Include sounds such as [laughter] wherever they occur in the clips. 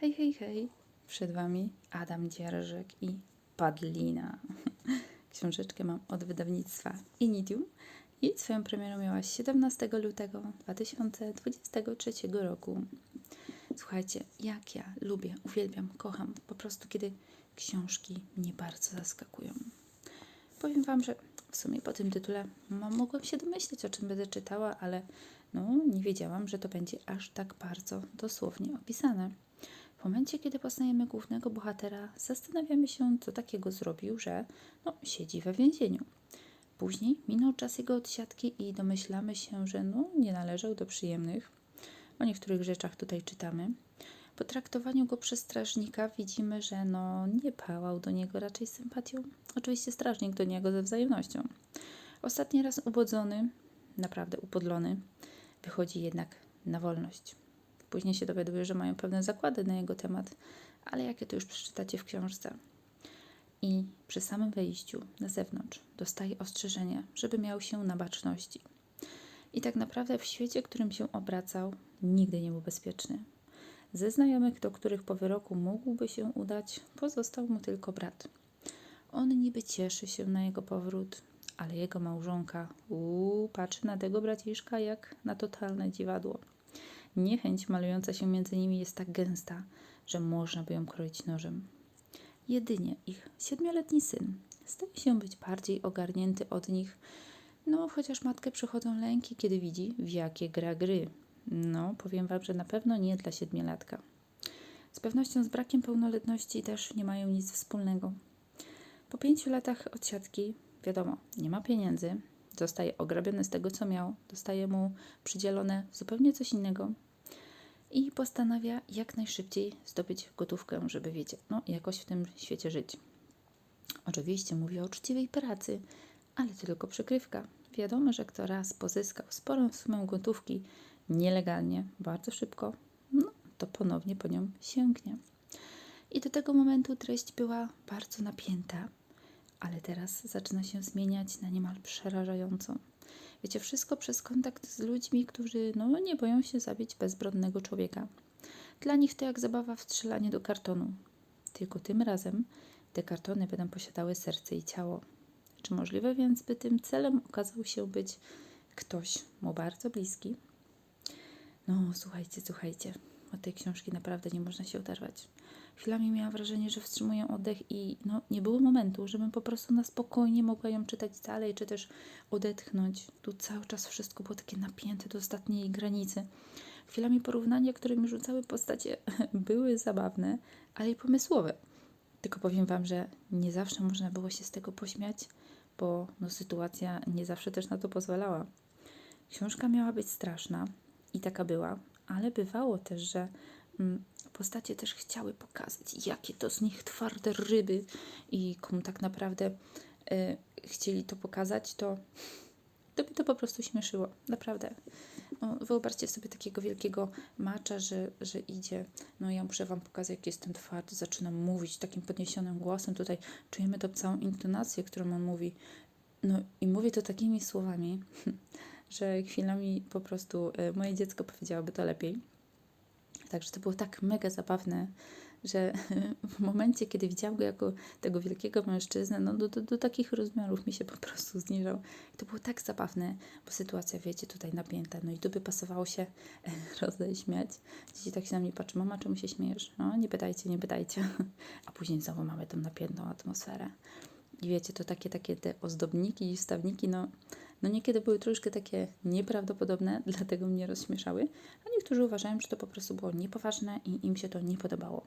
Hej, hej, hej. Przed Wami Adam Dzierżyk i Padlina. [laughs] Książeczkę mam od wydawnictwa Initium i swoją premierę miała 17 lutego 2023 roku. Słuchajcie, jak ja lubię, uwielbiam, kocham po prostu, kiedy książki mnie bardzo zaskakują. Powiem Wam, że w sumie po tym tytule mogłam się domyśleć, o czym będę czytała, ale no, nie wiedziałam, że to będzie aż tak bardzo dosłownie opisane. Momencie, kiedy poznajemy głównego bohatera, zastanawiamy się, co takiego zrobił, że no, siedzi we więzieniu. Później minął czas jego odsiadki i domyślamy się, że no, nie należał do przyjemnych. O niektórych rzeczach tutaj czytamy. Po traktowaniu go przez strażnika widzimy, że no, nie pałał do niego raczej sympatią. Oczywiście strażnik do niego ze wzajemnością. Ostatni raz ubodzony, naprawdę upodlony, wychodzi jednak na wolność. Później się dowiaduje, że mają pewne zakłady na jego temat, ale jakie to już przeczytacie w książce. I przy samym wejściu na zewnątrz dostaje ostrzeżenie, żeby miał się na baczności. I tak naprawdę w świecie, którym się obracał, nigdy nie był bezpieczny. Ze znajomych, do których po wyroku mógłby się udać, pozostał mu tylko brat. On niby cieszy się na jego powrót, ale jego małżonka uu, patrzy na tego braciszka jak na totalne dziwadło. Niechęć malująca się między nimi jest tak gęsta, że można by ją kroić nożem. Jedynie ich siedmioletni syn staje się być bardziej ogarnięty od nich, no chociaż matkę przychodzą lęki, kiedy widzi, w jakie gra gry. No, powiem wam, że na pewno nie dla siedmiolatka. Z pewnością z brakiem pełnoletności też nie mają nic wspólnego. Po pięciu latach odsiadki, wiadomo, nie ma pieniędzy, zostaje ograbiony z tego, co miał, dostaje mu przydzielone zupełnie coś innego i postanawia jak najszybciej zdobyć gotówkę, żeby, wiecie, no jakoś w tym świecie żyć. Oczywiście mówię o uczciwej pracy, ale to tylko przykrywka. Wiadomo, że kto raz pozyskał sporą sumę gotówki nielegalnie, bardzo szybko, no to ponownie po nią sięgnie. I do tego momentu treść była bardzo napięta, ale teraz zaczyna się zmieniać na niemal przerażającą. Wiecie, wszystko przez kontakt z ludźmi, którzy no, nie boją się zabić bezbronnego człowieka. Dla nich to jak zabawa w strzelanie do kartonu. Tylko tym razem te kartony będą posiadały serce i ciało. Czy możliwe więc, by tym celem okazał się być ktoś mu bardzo bliski? No, słuchajcie, słuchajcie. Od tej książki naprawdę nie można się oderwać. Chwilami miałam wrażenie, że wstrzymuję oddech i no, nie było momentu, żebym po prostu na spokojnie mogła ją czytać dalej, czy też odetchnąć. Tu cały czas wszystko było takie napięte do ostatniej granicy. Chwilami porównania, które mi rzucały postacie, [laughs] były zabawne, ale i pomysłowe. Tylko powiem Wam, że nie zawsze można było się z tego pośmiać, bo no, sytuacja nie zawsze też na to pozwalała. Książka miała być straszna i taka była, ale bywało też, że mm, postacie też chciały pokazać, jakie to z nich twarde ryby i komu tak naprawdę y, chcieli to pokazać, to, to by to po prostu śmieszyło. Naprawdę. No, wyobraźcie sobie takiego wielkiego macza, że, że idzie. No ja muszę Wam pokazać, jak jestem twardy. Zaczynam mówić takim podniesionym głosem. Tutaj czujemy tą całą intonację, którą on mówi. No i mówię to takimi słowami, [laughs] że chwilami po prostu y, moje dziecko powiedziałoby to lepiej. Także to było tak mega zabawne, że [laughs] w momencie, kiedy widziałam go jako tego wielkiego mężczyznę, no do, do, do takich rozmiarów mi się po prostu zniżał. I to było tak zabawne, bo sytuacja, wiecie, tutaj napięta, no i tu by pasowało się [laughs] roześmiać. Dzieci tak się na mnie patrzy, mama, czemu się śmiejesz? No, nie pytajcie, nie pytajcie. [laughs] A później znowu mamy tą napiętą atmosferę. I wiecie, to takie, takie te ozdobniki i wstawniki, no, no niekiedy były troszkę takie nieprawdopodobne, [laughs] dlatego mnie rozśmieszały, a niektórzy uważają, że to po prostu było niepoważne i im się to nie podobało.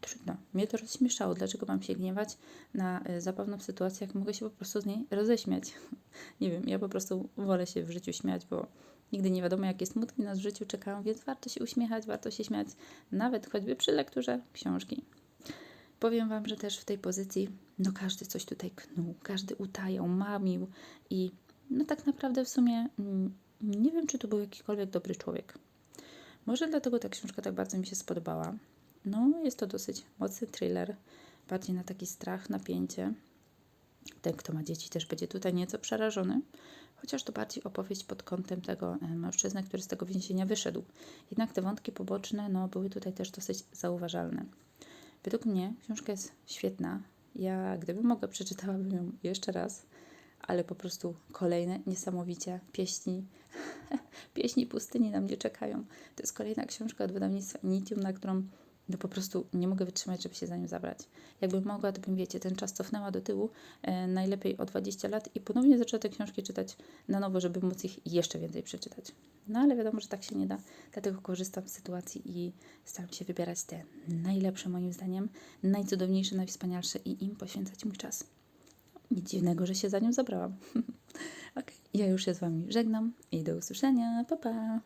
Trudno, mnie to rozśmieszało. Dlaczego mam się gniewać na y, zabawną sytuację, jak mogę się po prostu z niej roześmiać? [laughs] nie wiem, ja po prostu wolę się w życiu śmiać, bo nigdy nie wiadomo, jakie smutki nas w życiu czekają, więc warto się uśmiechać, warto się śmiać, nawet choćby przy lekturze książki. Powiem Wam, że też w tej pozycji, no każdy coś tutaj knuł, każdy utajał, mamił i no tak naprawdę w sumie mm, nie wiem, czy to był jakikolwiek dobry człowiek. Może dlatego ta książka tak bardzo mi się spodobała. No, jest to dosyć mocny thriller, bardziej na taki strach, napięcie. Ten, kto ma dzieci, też będzie tutaj nieco przerażony, chociaż to bardziej opowieść pod kątem tego e, mężczyzny, który z tego więzienia wyszedł. Jednak te wątki poboczne no, były tutaj też dosyć zauważalne. Według mnie książka jest świetna. Ja, gdybym mogła, przeczytałabym ją jeszcze raz, ale po prostu kolejne niesamowicie pieśni, [laughs] pieśni pustyni na mnie czekają. To jest kolejna książka od wydawnictwa Initium, na którą no po prostu nie mogę wytrzymać, żeby się za nią zabrać. Jakbym mogła, to bym, wiecie, ten czas cofnęła do tyłu, e, najlepiej o 20 lat i ponownie zaczęła te książki czytać na nowo, żeby móc ich jeszcze więcej przeczytać. No ale wiadomo, że tak się nie da, dlatego korzystam z sytuacji i staram się wybierać te najlepsze moim zdaniem, najcudowniejsze, najwspanialsze i im poświęcać mój czas. Nic dziwnego, że się za nią zabrałam. [laughs] ok, ja już się z Wami żegnam i do usłyszenia. Pa, pa!